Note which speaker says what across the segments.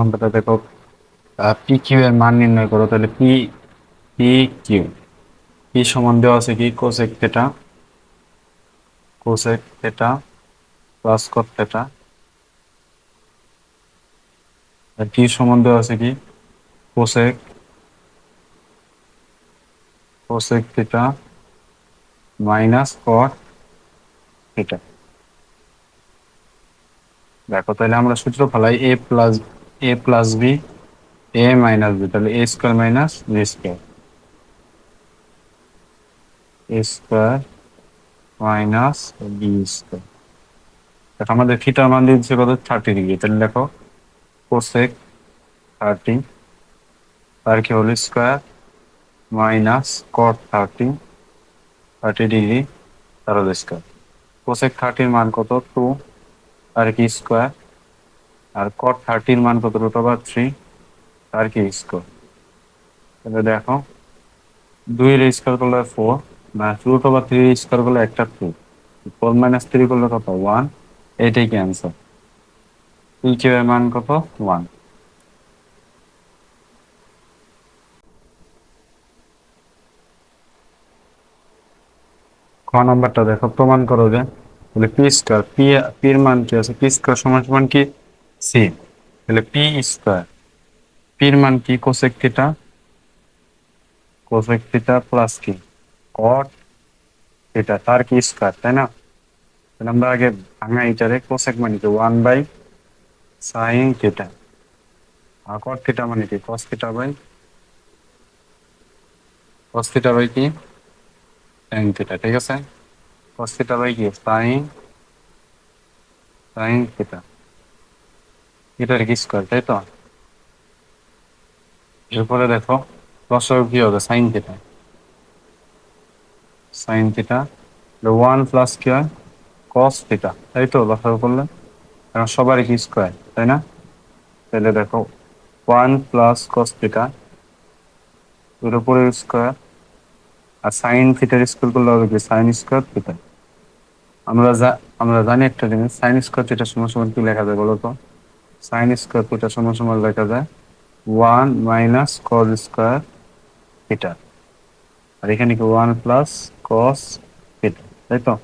Speaker 1: নাম্বারটা দেখো P Q এর মান নির্ণয় করো, তাহলে পি পি কিউ পি সমান দেওয়া আছে কি? Cosec theta cosec theta plus cot theta কি সমান দেওয়া আছে কি? Cosec cosec theta minus cot theta দেখো, তাহলে আমরা সূত্র ফেলাই A plus A plus B A minus B তাহলে A square minus B square A square minus B square দেখো, আমাদের থিটার মান দিচ্ছে কত? থার্টি ডিগ্রি তাহলে দেখো কোসেক থার্টি তার কি হল? Square minus cot thirty thirty degree তার স্কোয়ার কোসেক থার্টির মান কত? টু তার কি স্কোয়ার আর কট থার্টির মান কত রুট ওভার থ্রি তার কি স্কোয়ার তাহলে দেখো দুইয়ের স্কোয়ার করলে four minus root over three square করলে একটা টু ফোর মাইনাস থ্রি করলে কত? ওয়ান এটাই কি অ্যান্সার পি কিউ এর মান কত? ওয়ান ক নাম্বারটা দেখো, প্রমাণ করো যে পি স্কোয়ার পি পির মান কি আছে? পি স্কোয়ার সমান সমান কি? সি তাহলে পি স্কোয়ার পির মান কি? Cosec theta cosec theta plus কি কট থিটা তার কি স্কোয়ার তাই না? তাহলে আমরা আগে ভাঙা এটারে কোসেক মানে কি? ওয়ান বাই সাইন থিটা আর কট থিটা মানে কি? Cos theta by cos theta by কি? সাইন থিটা ঠিক আছে? কস থিটা বাই কি? সাইন সাইন থিটা এটার কি স্কোয়ার তাই তো? এরপরে দেখো কি হবে? Sine theta sine theta one plus কি হয় কস থিটা তাই তো করলে? কারণ সবারই কি স্কোয়ার তাই না? তাহলে দেখো ওয়ান প্লাস কস থিটা এর উপরে স্কোয়ার আর সাইন থিটার স্কোয়ার করলে হবে কি? সাইন স্কোয়ার থিটা আমরা যা, আমরা জানি একটা জিনিস সাইন স্কোয়ার থিটা সমান সমান কি লেখা যায় বলো তো? সাইন স্কোয়ার থিটা সমান সমান লেখা যায় one minus cos square theta আর এখানে কি ওয়ান প্লাস কস থিটা তাই তো?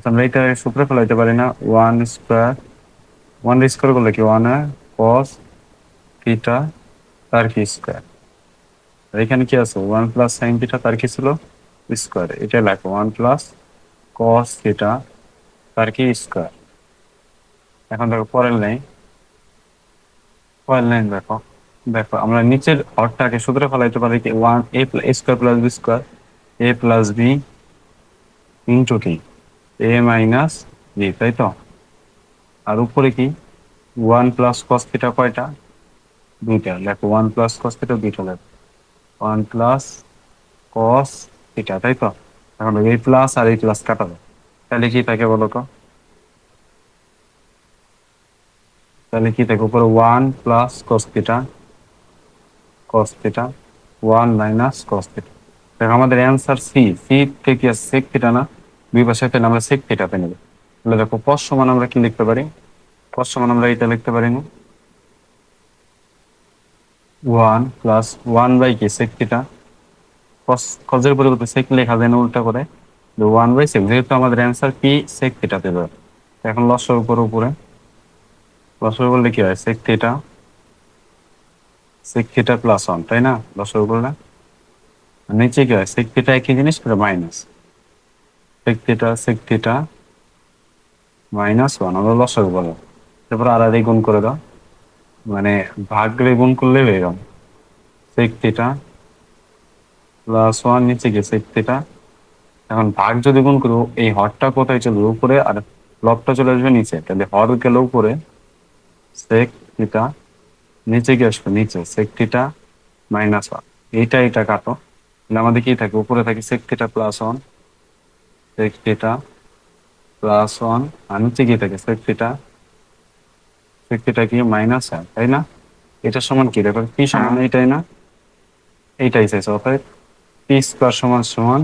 Speaker 1: তো আমরা এটা সূত্রে ফেলাইতে পারি না। ওয়ান স্কোয়ার ওয়ান স্কোয়ার করলে কি ওয়ান কস থিটা তার কি স্কোয়ার আর এখানে কি আছে? ওয়ান প্লাস সাইন থিটা তার কি ছিল? স্কোয়ার এটা লেখো ওয়ান প্লাস কস থিটা তার কি স্কোয়ার এখন দেখো, পরের লাইন পরের লাইন দেখো। দেখো, আমরা নিচের হরটাকে সূত্রে ফেলাইতে পারি কি? One A square plus B square A plus B into কি এ মাইনাস বি তাই তো? আর উপরে কি? ওয়ান প্লাস কস থিটা কয়টা? দুইটা। লেখো ওয়ান প্লাস কস থিটা দুইটা লেখো। ওয়ান প্লাস কস থিটা তাই তো? এখন এই প্লাস আর এই প্লাস কাটা তাহলে কি থাকে বলো তো? তাহলে কি থাকে উপরে one plus cos theta cos theta one minus cos theta দেখো, আমাদের অ্যান্সার সি সি থেকে সেক থিটা না, দুই পাশে পেলে আমরা সেক থিটাতে নেব। তাহলে দেখো কস সমান আমরা কি লিখতে পারি? কস সমান আমরা এটা লিখতে পারি না। ওয়ান প্লাস ওয়ান বাই কি সেক থিটা কস কজের পরিবর্তে সেক লেখা যায় না, উল্টা করে। ওয়ান বাই সেক যেহেতু আমাদের অ্যান্সার পি সেক থিটাতে দেবে এখন লসের উপর, উপরে। লসের করলে কি হয়? Sec theta sec theta plus one তাই না? লসের করলে নিচে কি হয়? সেক থিটা একই জিনিস minus sec theta sec theta minus one আমরা লসের বলো তারপর আর আর গুণ করে দাও। মানে ভাগ করে গুণ করলে হয়ে গেল। সেক থিটা প্লাস ওয়ান নিচে গিয়ে সেক থিটা এখন ভাগ যদি গুণ করব এই হরটা কোথায় চলবে? উপরে, আর লবটা চলে আসবে নিচে। তাহলে হর গেল উপরে। সেক থিটা নিচে গিয়ে আসবে, নিচে সেক থিটা মাইনাস ওয়ান এইটা এটা কাটো। আমাদের কি থাকে? উপরে থাকে sec theta plus one sec theta plus one আর নিচে গিয়ে থাকে সেক থিটা সেক থিটা কি মাইনাস ওয়ান তাই না? এটা সমান কি? দেখো, কি সমান? এইটাই না? এইটাই চাইছে অর্থাৎ পি স্কোয়ার সমান সমান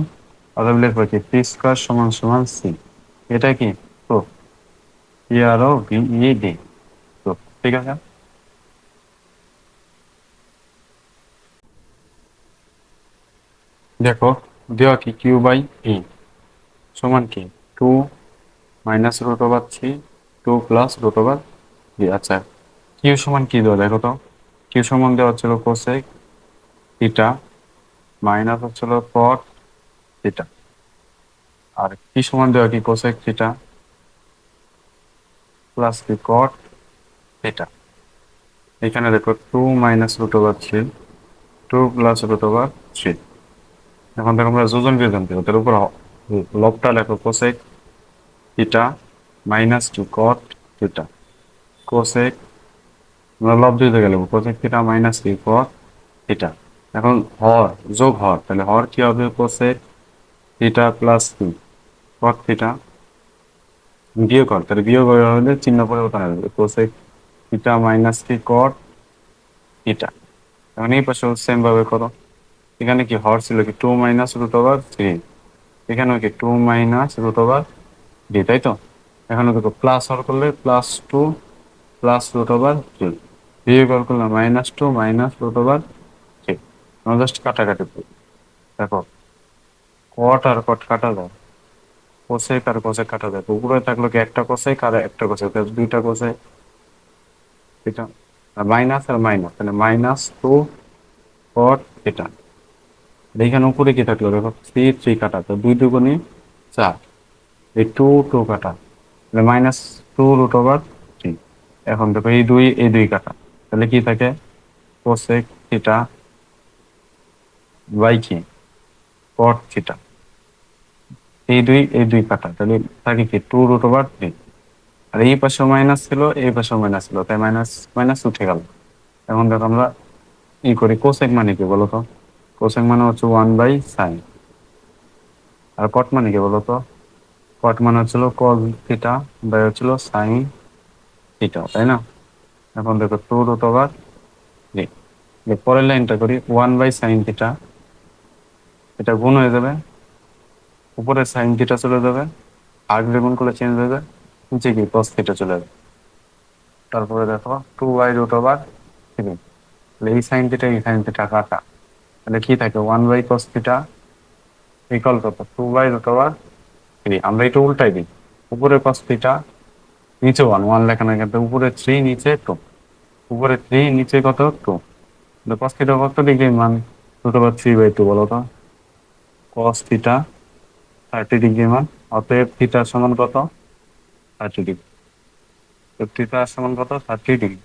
Speaker 1: অথবা লিখব কি? পি স্কোয়ার সমান সমান সি এটা কি? তো পি আর ও ই ডি ঠিক আছে দেখো, দেওয়া কি? কিউ বাই এ সমান কি? Two minus root over three two plus root over three আচ্ছা। কিউ সমান কি দেওয়া? দেখো তো। কিউ সমান দেওয়া হচ্ছিল কোসেক থিটা মাইনাস হচ্ছিল কট এটা আর কি সমান দেওয়া কি? কোসেক থিটা প্লাস কি? কট থিটা এখানে দেখো two minus root over three two plus root over three এখন দেখো আমরা যোজন বিয়োজন দেবো তার উপর লবটা লেখো cosec theta minus two cot theta cosec আমরা লব দিতে গেলে কোসেক থিটা মাইনাস কি কট থিটা এখন হর, যোগ হর, তাহলে হর কি হবে কোসেক থিটা প্লাস কি কট থিটা বিয়োগ কর তাহলে বিয়োগ হলে চিহ্ন পরিবর্তন হবে কোসেক থিটা মাইনাস কি কট থিটা এখন এই পাশে সেম ভাবে করো। এখানে কি হর ছিল কি? Two minus root over three এখানেও কি two minus root over three তাই তো? এখানে দেখো প্লাস হর করলে plus two plus root over three করলে minus two minus root over three আমরা জাস্ট কাটাকাটি দেখো কট আর কট কাটা যায়। কোসেক আর কোসেক কাটা তো উপরে থাকল কি একটা কোসেক আর একটা কোসেক দুইটা কোসেক এটা মাইনাস আর মাইনাস তাহলে মাইনাস টু কট এটা এখানে উপরে কি থাকল? দেখো থ্রি থ্রি কাটা, তো দুই দুগুণে চার, এই টু টু কাটা। তাহলে minus two root over three এখন দেখো, এই দুই এই দুই কাটা। তাহলে কি থাকে? কোসেক থিটা বাই কি কট থিটা এই দুই এই দুই কাটা। তাহলে থাকে কি? টু রুট ওভার থ্রি আর এই পাশে মাইনাস ছিল, এই পাশে মাইনাস ছিল, তাই মাইনাস মাইনাস উঠে গেল। এখন দেখো আমরা ই করি কোসেক মানে কি বলো তো? কোসেক মানে হচ্ছে ওয়ান বাই সাইন আর কট মানে কি বলো তো? কট মানে হচ্ছিল কজ থিটা বাই হচ্ছিল সাইন থিটা তাই না? এখন দেখো টু রুট ওভার থ্রি পরের লাইনটা করি ওয়ান বাই সাইন থিটা এটা গুণ হয়ে যাবে। উপরে সাইন থিটা চলে যাবে আর গুণ করলে চেঞ্জ হয়ে যাবে। নিচে কি কস থিটা চলে যাবে তারপরে দেখো two by root over three তাহলে এই সাইন থিটা এই সাইন থিটা কাটা তাহলে কি থাকে? One by cos theta equal কত? Two by root over three আমরা এটা উল্টাই দিই। উপরে কস থিটা নিচে ওয়ান ওয়ান লেখা না কিন্তু উপরে থ্রি নিচে টু উপরে থ্রি নিচে কত? টু কস থিটা কত ডিগ্রি মান? Root over three by two বলো তো। কস থিটা থার্টি ডিগ্রি মান। অতএব থিটা সমান কত? ଷାଠିଏ ଡିଗ୍ରୀ ପୃଥିବୀ ଆସମାନ କଥା ଷାଠିଏ ଡିଗ୍ରୀ